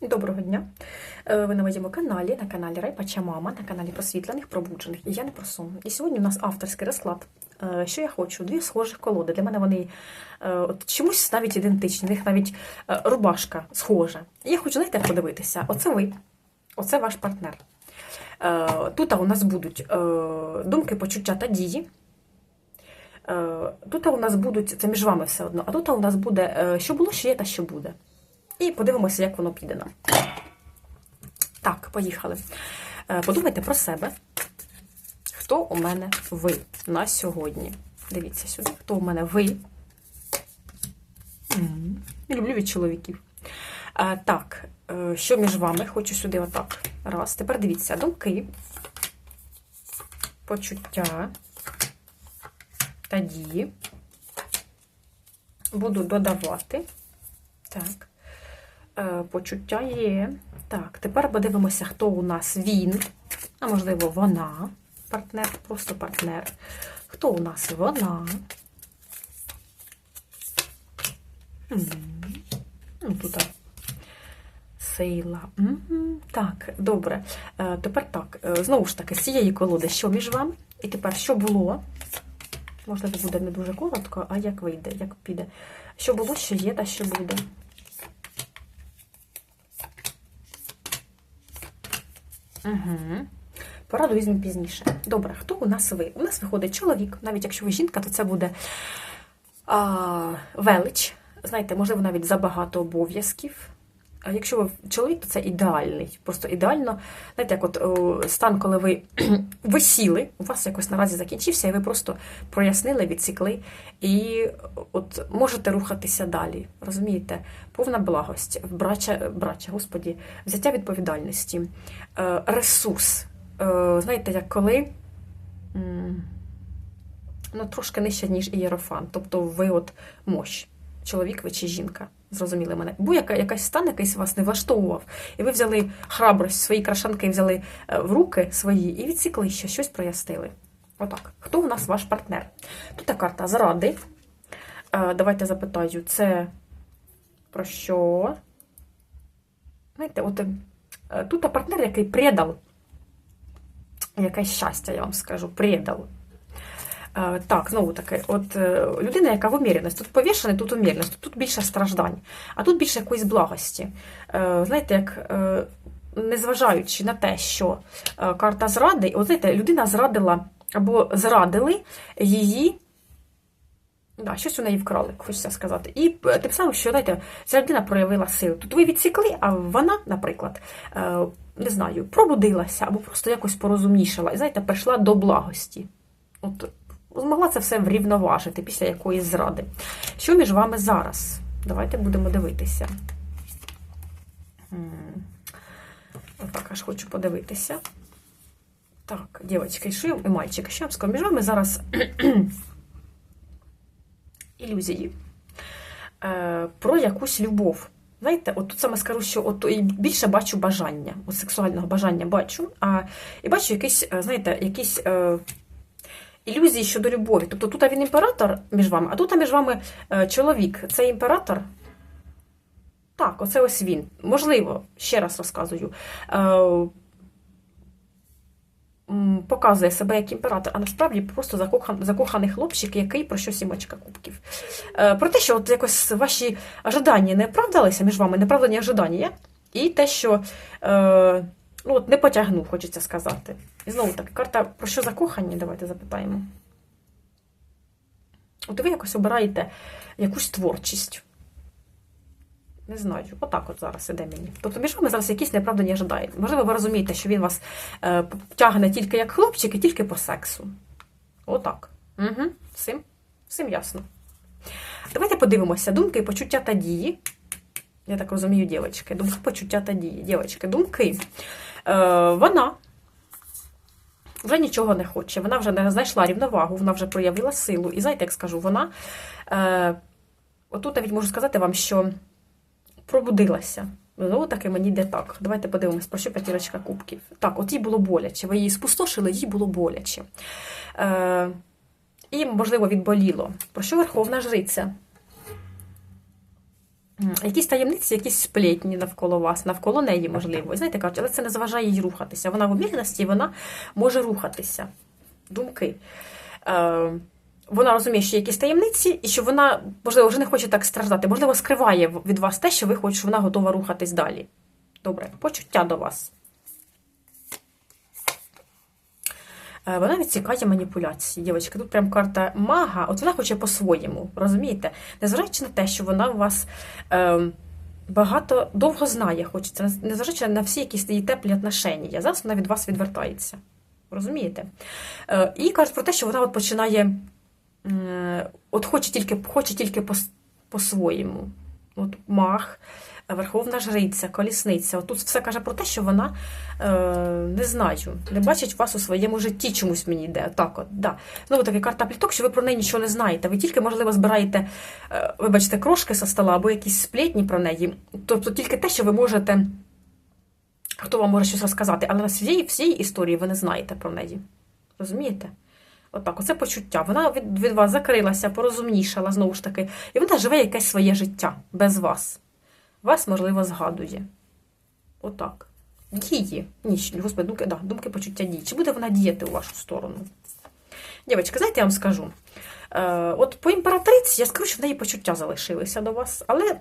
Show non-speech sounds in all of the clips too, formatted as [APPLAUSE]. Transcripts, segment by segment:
Доброго дня! Е, Ви на моєму каналі, на каналі Райпача Мама, на каналі просвітлених, пробуджених. І я не про. І сьогодні у нас авторський розклад. Е, Що я хочу? Дві схожих колоди. Для мене вони е, от чомусь навіть ідентичні, в них навіть рубашка схожа. Я хочу, знаєте, подивитися. Оце ви, оце ваш партнер. Тут у нас будуть думки, почуття та дії. Тут у нас будуть, це між вами все одно, а тут у нас буде, що було, що є та що буде. І подивимося, як воно піде нам. Так, поїхали. Е, Подумайте про себе. Хто у мене ви на сьогодні? Дивіться сюди, хто у мене ви. М, Люблю від чоловіків. Е, Так, е, що між вами? Хочу сюди отак. Раз. Тепер дивіться, думки, почуття та дії. Буду додавати. Так. Е, Почуття є. Так, тепер подивимося, хто у нас він, а можливо, вона. Партнер, просто партнер. Хто у нас вона? Ну, тут а, сила. Так, добре. Е, Тепер так, е, знову ж таки, з цієї колоди, що між вами? І тепер, що було? Можливо, буде не дуже коротко, а як вийде, як піде. Що було, що є, та що буде. Угу. Пораду візьмемо пізніше. Добре, хто у нас ви? У нас виходить чоловік. Навіть якщо ви жінка, то це буде а, велич. Знаєте, можливо, навіть забагато обов'язків. А якщо ви чоловік, то це ідеальний. Просто ідеально. Знаєте, як от о, стан, коли ви [CLEARS THROAT] висіли, у вас якось наразі закінчився, і ви просто прояснили, відсікли, і от можете рухатися далі. Розумієте? Повна благость, брача, брача, господі, взяття відповідальності, е, ресурс. Е, знаєте, як коли. Ну, трошки нижче, ніж ієрофан. Тобто ви от мощ, чоловік ви чи жінка. Зрозуміли мене. Бо яка, якась стан якийсь вас не влаштовував. І ви взяли храбрость, свої крашанки взяли е, в руки свої і відсікли ще щось прояснили. Отак. Хто у нас ваш партнер? Тут карта зради. Е, Давайте запитаю, це про що? Знаєте, от е, тут партнер, який предав якесь щастя, я вам скажу, предав. Е, Так, знову таки, от е, людина, яка в уміряності. Тут повішений, тут уміряність, тут більше страждань, а тут більше якоїсь благості. Е, Знаєте, як незважаючи на те, що карта зради, от знаєте, людина зрадила або зрадили її. Да, щось у неї вкрали, хочеться сказати. І тим самим, що знаєте, ця людина проявила силу. Тут ви відсікли, а вона, наприклад, не знаю, пробудилася або просто якось порозумнішала. І знаєте, прийшла до благості. От змогла це все врівноважити після якоїсь зради. Що між вами зараз? Давайте будемо дивитися. М. Отак аж хочу подивитися. Так, дівчатки, що і мальчики, що я вам скажу? Між вами зараз [CLEARS THROAT] ілюзії е, про якусь любов. Знаєте, от тут саме скажу, що от більше бачу бажання, от сексуального бажання бачу, а і бачу якісь, е, знаєте, якісь е, ілюзії щодо любові. Тобто тут він імператор між вами, а тут між вами е, чоловік. Це імператор. Так, оце ось він. Можливо, ще раз розказую. Е, Показує себе як імператор, а насправді просто закохан, закоханий хлопчик, який про що сімочка кубків. Е, Про те, що от якось ваші ожидання не оправдалися між вами, неправдані ожидання, і те, що е, ну, от не потягнув, хочеться сказати. І знову таки, карта про що закохані? Давайте запитаємо. От ви якось обираєте якусь творчість. Не знаю, отак от зараз іде мені. Тобто між вами зараз якісь неправдані ожидають. Можливо, ви розумієте, що він вас е, тягне тільки як хлопчик і тільки по сексу. Отак. Угу. Всім, всім ясно. Давайте подивимося думки, почуття та дії. Я так розумію, дівчатки. Думки, почуття та дії. Дівчатки, думки. Е, вона вже нічого не хоче. Вона вже не знайшла рівновагу, вона вже проявила силу. І знаєте, як скажу, вона. Е, отут навіть можу сказати вам, що пробудилася. Знову таки мені йде так. Давайте подивимось, про що п'ятірочка кубків. Так, от їй було боляче. Ви її спустошили, їй було боляче. Е, і, можливо, відболіло. Про що Верховна Жриця? Якісь таємниці, якісь сплетні навколо вас, навколо неї, можливо. І знаєте, кажуть, але це не заважає їй рухатися. Вона в обігності, вона може рухатися. Думки. Е, вона розуміє, що є якісь таємниці, і що вона, можливо, вже не хоче так страждати, можливо, скриває від вас те, що ви хочете, що вона готова рухатись далі. Добре, почуття до вас. Е, Вона відсікає маніпуляції. Дівчатки, тут прям карта мага, от вона хоче по-своєму, розумієте? Незважаючи на те, що вона у вас е, багато довго знає, хочеться, незважаючи на всі якісь її теплі отношення. Зараз вона від вас відвертається. Розумієте? Е, і кажуть про те, що вона от починає, е, от хоче тільки, хоче тільки по- по-своєму. От маг, верховна жриця, колісниця. От тут все каже про те, що вона е, не знаю, не бачить вас у своєму житті, чомусь мені йде. Так, от, да. Знову таки карта пліток, що ви про неї нічого не знаєте. Ви тільки, можливо, збираєте, е, вибачте, крошки со стола або якісь сплетні про неї. Тобто тільки те, що ви можете. Хто вам може щось розказати, але на всієї всієї історії ви не знаєте про неї. Розумієте? Отак, оце почуття. Вона від, від вас закрилася, порозумнішала знову ж таки, і вона живе якесь своє життя без вас. Вас, можливо, згадує. Отак. Дії. Ні, господи, думки, да, думки, почуття дії. Чи буде вона діяти у вашу сторону? Дівчатки, знаєте, я вам скажу. Е, от по імператриці я скажу, що в неї почуття залишилися до вас, але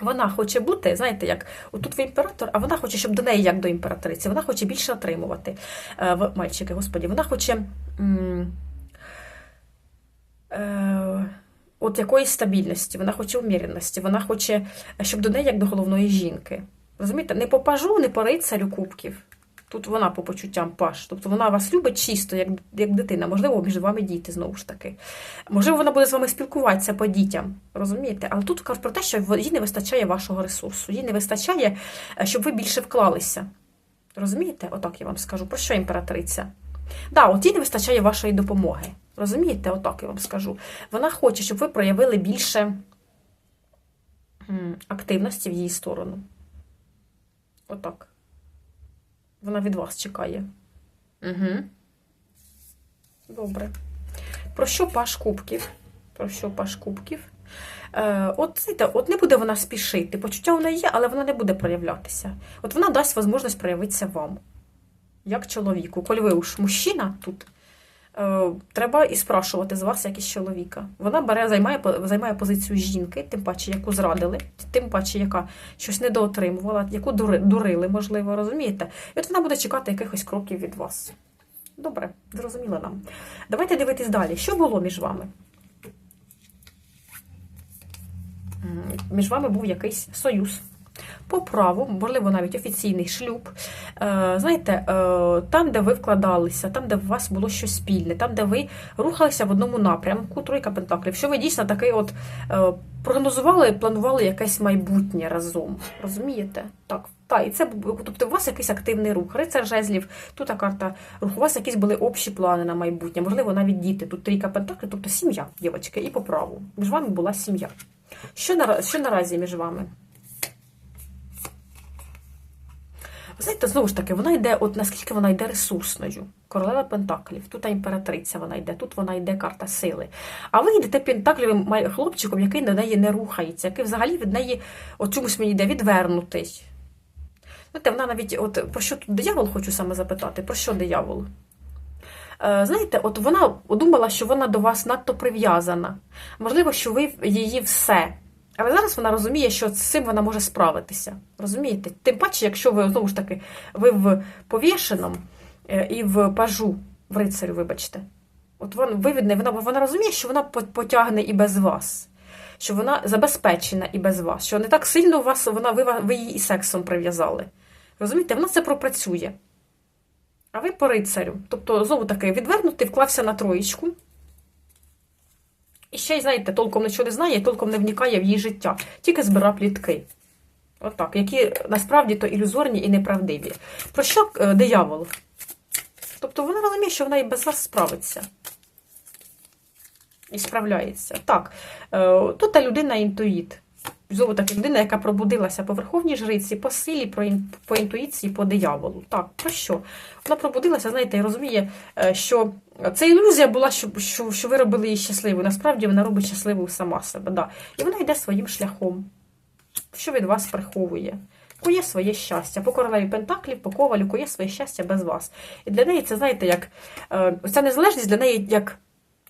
вона хоче бути, знаєте, як отут ви імператор, а вона хоче, щоб до неї, як до імператриці, вона хоче більше отримувати. Е, мальчики, господі, вона хоче. Е, от якоїсь стабільності, вона хоче уміряності, вона хоче, щоб до неї як до головної жінки. Розумієте, не по пажу, не по рицарю кубків. Тут вона по почуттям паш. Тобто вона вас любить чисто, як, як дитина. Можливо, між вами діти знову ж таки. Можливо, вона буде з вами спілкуватися по дітям. Розумієте? Але тут кажуть про те, що їй не вистачає вашого ресурсу. Їй не вистачає, е, щоб ви більше вклалися. Розумієте? Отак я вам скажу. Про що імператриця? Да, от їй не вистачає вашої допомоги. Розумієте, отак я вам скажу. Вона хоче, щоб ви проявили більше активності в її сторону. Отак. Вона від вас чекає. Угу. Добре. Про що паш кубків? Про що паш кубків? Е, от, знаєте, от не буде вона спішити. Почуття вона є, але вона не буде проявлятися. От вона дасть можливість проявитися вам, як чоловіку. Коли ви уж мужчина тут, е, треба і спрашувати з вас якісь чоловіка. Вона бере, займає, займає позицію жінки, тим паче, яку зрадили, тим паче, яка щось недоотримувала, яку дури- дурили, можливо, розумієте? І от вона буде чекати якихось кроків від вас. Добре, зрозуміло нам. Давайте дивитись далі. Що було між вами? Між вами був якийсь союз. По праву, можливо, навіть офіційний шлюб. Е, знаєте, е, там, де ви вкладалися, там, де у вас було щось спільне, там, де ви рухалися в одному напрямку, тройка пентаклів, що ви дійсно такий от е, прогнозували, планували якесь майбутнє разом. Розумієте? Так. Так, і це тобто у вас якийсь активний рух. Рицар жезлів, тут та карта рух. У вас якісь були общі плани на майбутнє, можливо, навіть діти. Тут трійка пентаклів, тобто сім'я, дівчатки, і по праву. Між вами була сім'я. Що, на, що наразі між вами? Знаєте, знову ж таки, вона йде, от наскільки вона йде ресурсною. Королева Пентаклів, тут імператриця вона йде, тут вона йде карта сили. А ви йдете пентаклівим хлопчиком, який до неї не рухається, який взагалі від неї от чомусь мені йде відвернутий. Знаєте, вона навіть, от про що тут диявол, хочу саме запитати, про що диявол? Е, Знаєте, от вона думала, що вона до вас надто прив'язана. Можливо, що ви її все. Але зараз вона розуміє, що з цим вона може справитися. Розумієте? Тим паче, якщо ви знову ж таки ви в повішеному е, і в пажу, в рицарю, вибачте. От вона, ви від неї, вона, вона розуміє, що вона потягне і без вас, що вона забезпечена і без вас, що не так сильно вас, вона, ви, ви її і сексом прив'язали. Розумієте, вона це пропрацює. А ви по рицарю. Тобто, знову таки, відвернутий, вклався на троєчку. І ще й, знаєте, толком нічого не знає, і толком не вникає в її життя. Тільки збира плітки. Отак, які насправді то ілюзорні і неправдиві. Про що е, диявол? Тобто вона розуміє, що вона і без вас справиться. І справляється. Так, е, тут та людина інтуїт. Знову таки людина, яка пробудилася по верховній жриці, по силі, по, ін, по інтуїції, по дияволу. Так, про що? Вона пробудилася, знаєте, і розуміє, е, що це ілюзія була, що, що, що ви робили її щасливою. Насправді вона робить щасливою сама себе. Да. І вона йде своїм шляхом, що від вас приховує. Кує своє щастя. По королеві Пентаклів, по ковалю, кує своє щастя без вас. І для неї це, знаєте, як е, ця незалежність для неї як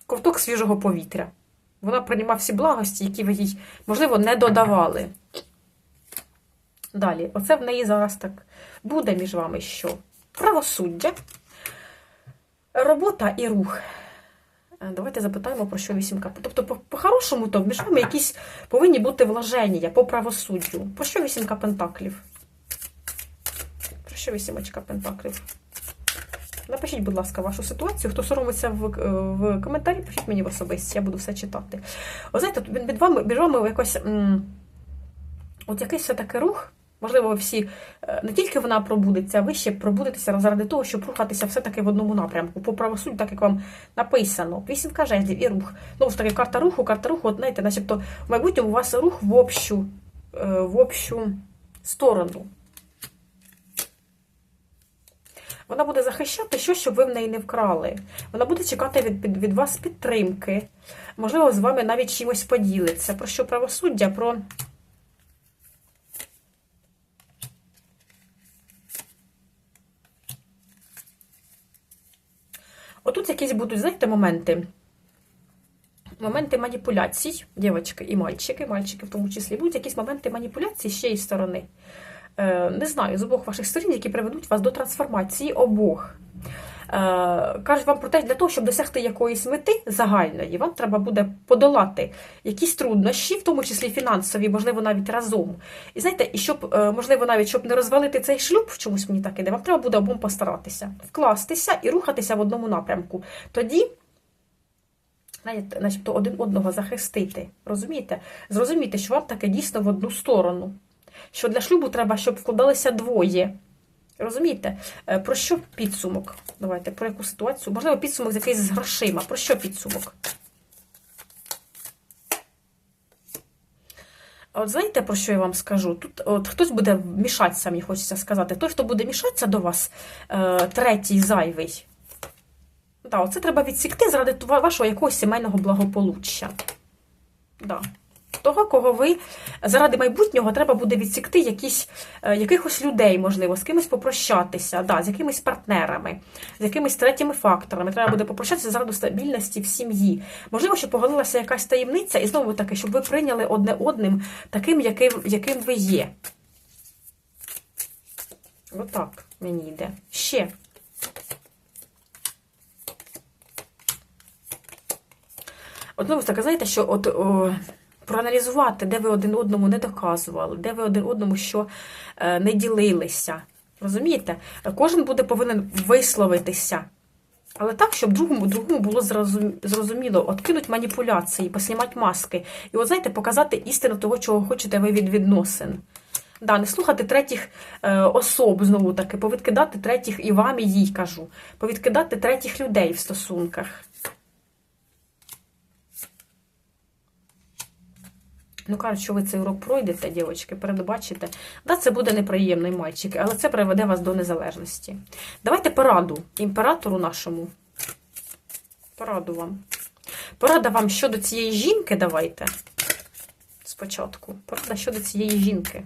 ковток свіжого повітря. Вона приймає всі благості, які ви їй, можливо, не додавали. Далі, оце в неї зараз так буде між вами що? Правосуддя, робота і рух. Давайте запитаємо, про що вісімка. Тобто, по- по-хорошому, то між вами якісь повинні бути вложення по правосуддю. Про що вісімка пентаклів? Про що вісімочка пентаклів? Напишіть, будь ласка, вашу ситуацію. Хто соромиться в, е, в коментарі, пишіть мені в особисті, я буду все читати. О, знаєте, від вами, між вами якось м, от якийсь все-таки рух. Можливо, всі е, не тільки вона пробудеться, а ви ще пробудетеся заради того, щоб рухатися все-таки в одному напрямку. По правосуддю, так як вам написано. Вісімка жезлів і рух. Знову ж таки, карта руху, карта руху, от знаєте, начебто в майбутньому у вас рух в общу, е, в общу сторону. Вона буде захищати щось, щоб ви в неї не вкрали. Вона буде чекати від, від, від вас підтримки. Можливо, з вами навіть чимось поділиться. Про що правосуддя? Про. Отут якісь будуть, знаєте, моменти. Моменти маніпуляцій, дівчатки і мальчики, мальчики в тому числі, будуть якісь моменти маніпуляцій з чиєї сторони. Е, не знаю, з обох ваших сторін, які приведуть вас до трансформації обох. Е, кажуть вам про те, для того, щоб досягти якоїсь мети загальної, вам треба буде подолати якісь труднощі, в тому числі фінансові, можливо, навіть разом. І знаєте, і щоб, е, можливо, навіть щоб не розвалити цей шлюб, в чомусь мені так іде, вам треба буде обом постаратися, вкластися і рухатися в одному напрямку. Тоді. Знаєте, начебто один одного захистити. Розумієте? Зрозуміти, що вам таке дійсно в одну сторону. Що для шлюбу треба, щоб вкладалися двоє. Розумієте? Е, Про що підсумок? Давайте, про яку ситуацію? Можливо, підсумок з якийсь з грошима. Про що підсумок? А От знаєте, про що я вам скажу? Тут от хтось буде мішатися, мені хочеться сказати. Той, хто буде мішатися до вас, е, третій зайвий. Да, оце треба відсікти заради вашого якогось сімейного благополуччя. Да. Того, кого ви заради майбутнього треба буде відсікти якісь, е, якихось людей, можливо, з кимось попрощатися, да, з якимись партнерами, з якимись третіми факторами. Треба буде попрощатися заради стабільності в сім'ї. Можливо, що поголилася якась таємниця, і знову таки, щоб ви прийняли одне одним таким, яким, яким ви є. Отак мені йде. Ще. От знову ж таки, знаєте, що от о, проаналізувати, де ви один одному не доказували, де ви один одному що е, не ділилися. Розумієте? Кожен буде повинен висловитися. Але так, щоб другому другому було зрозум- зрозуміло, откинуть маніпуляції, поснімати маски. І, от, знаєте, показати істину того, чого хочете ви від відносин. Да, не слухати третіх е, особ, знову таки, повідкидати третіх і вам, і їй кажу, повідкидати третіх людей в стосунках. Ну, кажуть, що ви цей урок пройдете, дівчатки, передбачите. Да, це буде неприємний мальчик, але це приведе вас до незалежності. Давайте пораду імператору нашому. Пораду вам. Порада вам щодо цієї жінки, давайте. Спочатку. Порада щодо цієї жінки.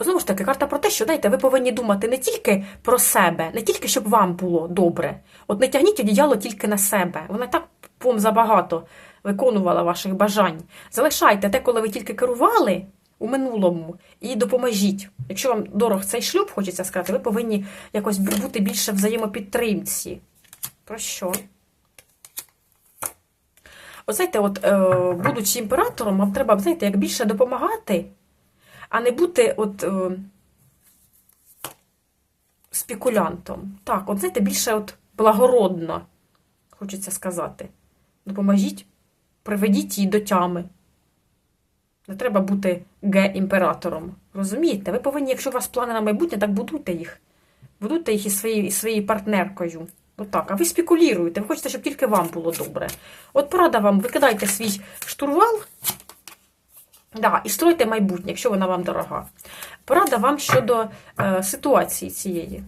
Знову ж таки, карта про те, що знаєте, ви повинні думати не тільки про себе, не тільки щоб вам було добре. От не тягніть одіяло тільки на себе. Вона так вам забагато виконувала ваших бажань. Залишайте те, коли ви тільки керували у минулому, і допоможіть. Якщо вам дорог цей шлюб, хочеться сказати, ви повинні якось бути більше взаємопідтримці. Про що? От знаєте, от, е, будучи імператором, вам треба, знаєте, як більше допомагати а не бути от е, спекулянтом. Так, от знаєте, більше от благородно, хочеться сказати. Допоможіть, приведіть її до тями. Не треба бути ге-імператором. Розумієте? Ви повинні, якщо у вас плани на майбутнє, так будуйте їх. Будуйте їх із своєю, із своєю партнеркою. Отак. А ви спекулюєте, ви хочете, щоб тільки вам було добре. От порада вам, викидайте свій штурвал. Да, і стройте майбутнє, якщо вона вам дорога. Порада вам щодо е, ситуації цієї.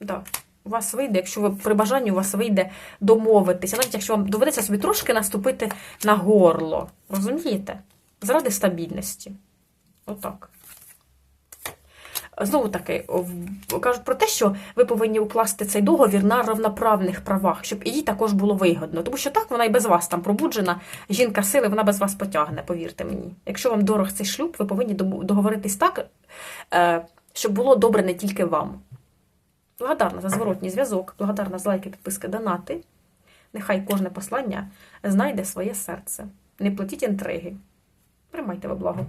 Да. У вас вийде, якщо ви при бажанні у вас вийде домовитися, навіть якщо вам доведеться собі трошки наступити на горло. Розумієте? Заради стабільності. Отак. Знову таки, кажуть про те, що ви повинні укласти цей договір на равноправних правах, щоб їй також було вигодно. Тому що так вона і без вас там пробуджена, жінка сили, вона без вас потягне, повірте мені. Якщо вам дорог цей шлюб, ви повинні договоритись так, е, щоб було добре не тільки вам. Благодарна за зворотній зв'язок, благодарна за лайки, підписки, донати. Нехай кожне послання знайде своє серце. Не платіть інтриги. Приймайте во благо.